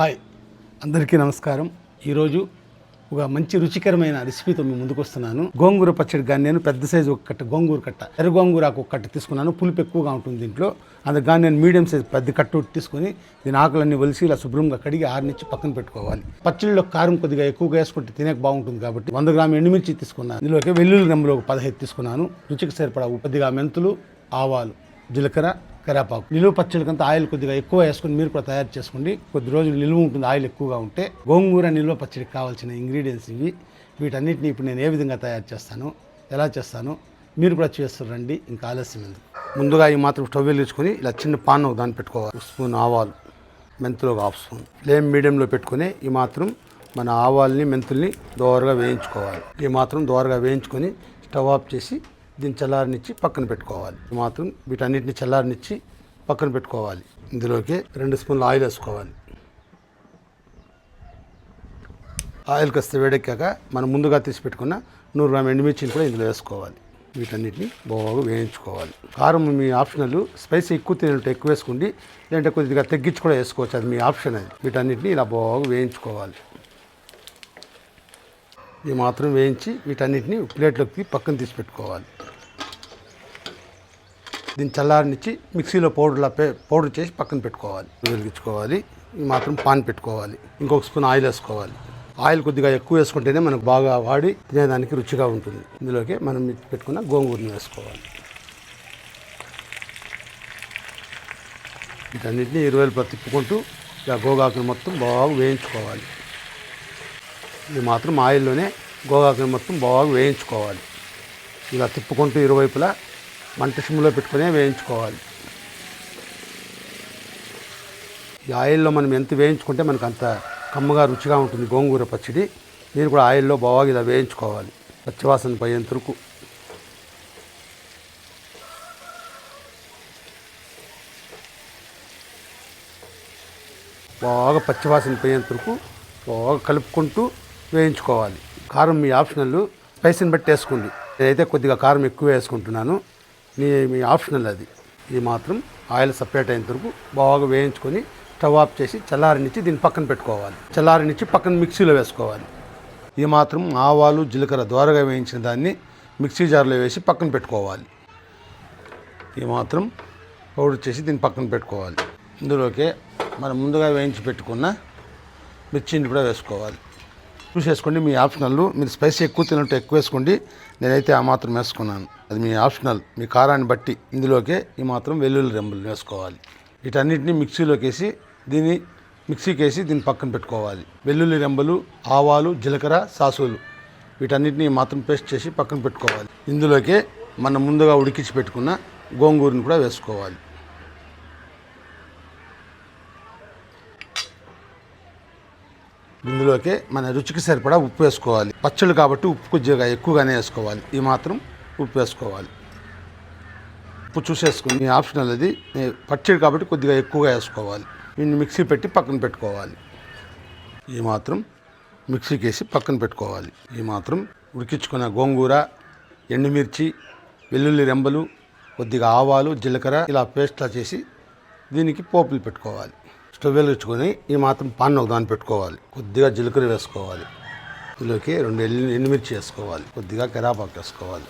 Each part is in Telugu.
హాయ్. అందరికీ నమస్కారం. ఈరోజు ఒక మంచి రుచికరమైన రెసిపీతో మీ ముందుకు వస్తున్నాను గోంగూర పచ్చడి కానీ నేను పెద్ద సైజు ఒక కట్ట గోంగూర కట్ట ఎర్ర గోంగూర ఆకు ఒక కట్ట తీసుకున్నాను. పులుపు ఎక్కువగా ఉంటుంది దీంట్లో. అందుకు కానీ నేను మీడియం సైజ్ పెద్ద కట్ట తీసుకొని దీని ఆకులన్నీ ఒలిసి ఇలా శుభ్రంగా కడిగి ఆరినిచ్చి పక్కన పెట్టుకోవాలి. పచ్చడిలో కారం కొద్దిగా ఎక్కువగా వేసుకుంటే తినేక బాగుంటుంది కాబట్టి వంద గ్రాములు ఎండుమిర్చి తీసుకున్నాను. ఇందులోకి వెల్లుల్లి నెంబర్ ఒక పదహైదు తీసుకున్నాను. రుచికి సరిపడా కొద్దిగా మెంతులు ఆవాలు. జీలకర్ర కరేపాకు. నిలువ పచ్చడికంతా ఆయిల్ కొద్దిగా ఎక్కువ వేసుకుని మీరు కూడా తయారు చేసుకోండి. కొద్ది రోజులు నిలువ ఉంటుంది ఆయిల్ ఎక్కువగా ఉంటే. గోంగూర నిల్వ పచ్చడికి కావాల్సిన ఇంగ్రీడియంట్స్ ఇవి. వీటన్నిటిని ఇప్పుడు నేను ఏ విధంగా తయారు చేస్తాను ఎలా చేస్తాను మీరు కూడా చేస్తారండి ఇంకా ఆలస్యం ఎందుకు? ముందుగా ఈ మాత్రం స్టవ్ వెలిగించుకొని ఇలా చిన్న పాన్ ఒక దాన్ని పెట్టుకోవాలి. ఒక స్పూన్ ఆవాలు మెంతులు ఒక హాఫ్ స్పూన్. ఫ్లేమ్ మీడియంలో పెట్టుకొని ఈ మాత్రం మన ఆవాల్ని మెంతుల్ని దోరగా వేయించుకోవాలి. ఈ మాత్రం దోరగా వేయించుకొని స్టవ్ ఆఫ్ చేసి దీన్ని చల్లారనిచ్చి పక్కన పెట్టుకోవాలి. మాత్రం వీటన్నిటిని చల్లారనిచ్చి పక్కన పెట్టుకోవాలి. ఇందులోకి రెండు స్పూన్లు ఆయిల్ వేసుకోవాలి. ఆయిల్ కాస్త వేడెక్కాక మనం ముందుగా తీసి పెట్టుకున్న నూరు గ్రామ్ ఎండుమిర్చిని కూడా ఇందులో వేసుకోవాలి. వీటన్నిటిని బాగా వేయించుకోవాలి. కారం మీ ఆప్షనల్ స్పైసీ ఎక్కువ తినట్టు ఎక్కువ వేసుకోండి. లేదంటే కొద్దిగా తగ్గించి కూడా వేసుకోవచ్చు. అది మీ ఆప్షన్ అది. వీటన్నిటిని ఇలా బాగా వేయించుకోవాలి. ఇవి మాత్రం వేయించి వీటన్నిటిని ప్లేట్లోకి పక్కన తీసి పెట్టుకోవాలి. దీన్ని చల్లారనిచ్చి మిక్సీలో పౌడర్లా పౌడర్ చేసి పక్కన పెట్టుకోవాలి. వెలిగించుకోవాలి. మాత్రం పాన్ పెట్టుకోవాలి. ఇంకొక స్పూన్ ఆయిల్ వేసుకోవాలి. ఆయిల్ కొద్దిగా ఎక్కువ వేసుకుంటేనే మనకు బాగా వాడి తినేదానికి రుచిగా ఉంటుంది. ఇందులోకి మనం పెట్టుకున్న గోంగూరని వేసుకోవాలి. వీటన్నింటినీ ఇరవై తిప్పుకుంటూ ఇలా గోగాకుని మొత్తం బాగా వేయించుకోవాలి. ఇది మాత్రం ఆయిల్లోనే గోగాకుని మొత్తం బాగా వేయించుకోవాలి. ఇలా తిప్పుకుంటూ ఇరువైపులా మంట సిమ్లో పెట్టుకునే వేయించుకోవాలి. ఈ ఆయిల్లో మనం ఎంత వేయించుకుంటే మనకు అంత కమ్మగా రుచిగా ఉంటుంది గోంగూర పచ్చడి. మీరు కూడా ఆయిల్లో బాగా ఇలా వేయించుకోవాలి. పచ్చివాసన పోయేంత వరకు. బాగా పచ్చివాసన పోయేంత వరకు బాగా కలుపుకుంటూ వేయించుకోవాలి. కారం మీ ఆప్షనల్. స్పైసీని బట్టి వేసుకోండి. నేనైతే కొద్దిగా కారం ఎక్కువ వేసుకుంటున్నాను. మీ మీ ఆప్షనల్ అది. ఇది మాత్రం ఆయిల్ సపరేట్ అయిన వరకు బాగా వేయించుకొని స్టవ్ ఆఫ్ చేసి చల్లారనిచ్చి దీన్ని పక్కన పెట్టుకోవాలి. చల్లారనిచ్చి పక్కన మిక్సీలో వేసుకోవాలి. ఇది మాత్రం ఆవాలు జీలకర్ర దోరగా వేయించిన దాన్ని మిక్సీ జార్లో వేసి పక్కన పెట్టుకోవాలి. ఇది మాత్రం పౌడర్ చేసి దీన్ని పక్కన పెట్టుకోవాలి. ఇందులోకే మనం ముందుగా వేయించి పెట్టుకున్న మిర్చిని కూడా వేసుకోవాలి. చూసేసుకోండి మీ ఆప్షనల్ మీరు స్పైసీ ఎక్కువ తినట్టు ఎక్కువ వేసుకోండి. నేనైతే ఆ మాత్రం వేసుకున్నాను. అది మీ ఆప్షనల్. మీ కారాన్ని బట్టి ఇందులోకే ఈ మాత్రం వెల్లుల్లి రెంబులు వేసుకోవాలి. వీటన్నిటిని మిక్సీలోకి వేసి దీన్ని మిక్సీకి వేసి దీన్ని పక్కన పెట్టుకోవాలి. వెల్లుల్లి రెంబలు ఆవాలు జీలకర్ర సాసులు వీటన్నిటిని మాత్రం పేస్ట్ చేసి పక్కన పెట్టుకోవాలి. ఇందులోకే మనం ముందుగా ఉడికించి పెట్టుకున్న గోంగూరను కూడా వేసుకోవాలి. ఇందులోకి మన రుచికి సరిపడా ఉప్పు వేసుకోవాలి. పచ్చళ్ళు కాబట్టి ఉప్పు కొద్దిగా ఎక్కువగానే వేసుకోవాలి. ఈ మాత్రం ఉప్పు వేసుకోవాలి. ఉప్పు చూసేసుకుని ఆప్షనల్ అది. పచ్చడి కాబట్టి కొద్దిగా ఎక్కువగా వేసుకోవాలి. దీన్ని మిక్సీ పెట్టి పక్కన పెట్టుకోవాలి. ఈ మాత్రం మిక్సీకి వేసి పక్కన పెట్టుకోవాలి. ఈ మాత్రం ఉడికించుకున్న గోంగూర ఎండుమిర్చి వెల్లుల్లి రెంబలు కొద్దిగా ఆవాలు జీలకర్ర ఇలా పేస్ట్లా చేసి దీనికి పోపులు పెట్టుకోవాలి. స్టవ్ వెలిగించుకొని ఈ మాత్రం పాన్ ఒక దాన్ని పెట్టుకోవాలి. కొద్దిగా జీలకర్ర వేసుకోవాలి. ఇందులోకి రెండు ఎల్లి ఎండుమిర్చి వేసుకోవాలి. కొద్దిగా కరాపాకు వేసుకోవాలి.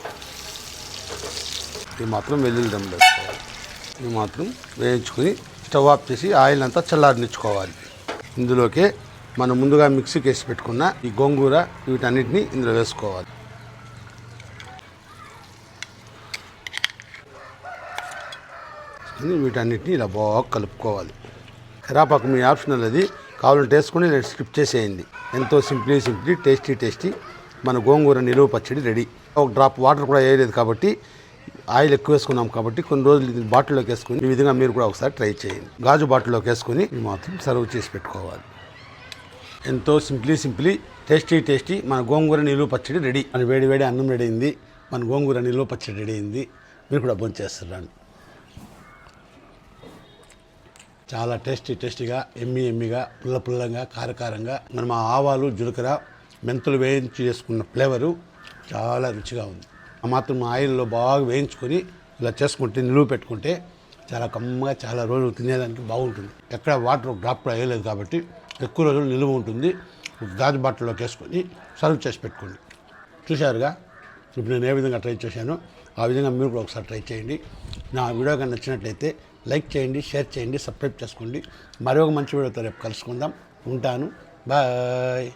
ఈ మాత్రం వెల్లుల్లి దమ్ములు వేసుకోవాలి. ఈ మాత్రం వేయించుకొని స్టవ్ ఆఫ్ చేసి ఆయిల్ అంతా చల్లారనిచ్చుకోవాలి. ఇందులోకి మనం ముందుగా మిక్సీకి వేసి పెట్టుకున్న ఈ గోంగూర వీటన్నిటిని ఇందులో వేసుకోవాలి. వీటన్నిటిని ఇలా బాగా కలుపుకోవాలి. కరాపాకు మీ ఆప్షనల్ అది. కావాలంటే వేసుకొని నేను స్కిప్ చేసేయండి. ఎంతో సింప్లీ సింప్లీ టేస్టీ టేస్టీ మన గోంగూర నిలువ పచ్చడి రెడీ. ఒక డ్రాప్ వాటర్ కూడా వేయలేదు కాబట్టి ఆయిల్ ఎక్కువ వేసుకున్నాం కాబట్టి కొన్ని రోజులు బాటిల్లోకి వేసుకుని ఈ విధంగా మీరు కూడా ఒకసారి ట్రై చేయండి. గాజు బాటిల్లోకి వేసుకొని ఇవి మాత్రం సర్వ్ చేసి పెట్టుకోవాలి. ఎంతో సింప్లీ సింప్లీ టేస్టీ టేస్టీ మన గోంగూర నిలువ పచ్చడి రెడీ. మన వేడి వేడి అన్నం రెడీ అయింది. మన గోంగూర నిలువ పచ్చడి రెడీ అయింది. మీరు కూడా భోజనం చేస్తున్నారు చాలా టేస్టీ టేస్టీగా ఎమ్మి ఎమ్మిగా పుల్ల పుల్లంగా కారకారంగా. మనం ఆ ఆవాలు జీలకర్ర మెంతులు వేయించి చేసుకున్న ఫ్లేవరు చాలా రుచిగా ఉంది. ఆ మాత్రం ఆయిల్లో బాగా వేయించుకొని ఇలా చేసుకుంటే నిలువ పెట్టుకుంటే చాలా కమ్మగా చాలా రోజులు తినేదానికి బాగుంటుంది. ఎక్కడ వాటర్ డ్రాప్ కూడా వేయలేదు కాబట్టి ఎక్కువ రోజులు నిలువ ఉంటుంది. గాజు బాటిల్లోకి వేసుకొని సర్వ్ చేసి పెట్టుకోండి. చూశారుగా? ఇప్పుడు నేను ఏ విధంగా ట్రై చేశానో ఆ విధంగా మీరు కూడా ఒకసారి ట్రై చేయండి. నా వీడియో కానీ నచ్చినట్లయితే లైక్ చేయండి షేర్ చేయండి సబ్స్క్రైబ్ చేసుకోండి. మరొక మంచి వీడియోతో రేపు కలుసుకుందాం. ఉంటాను. బాయ్.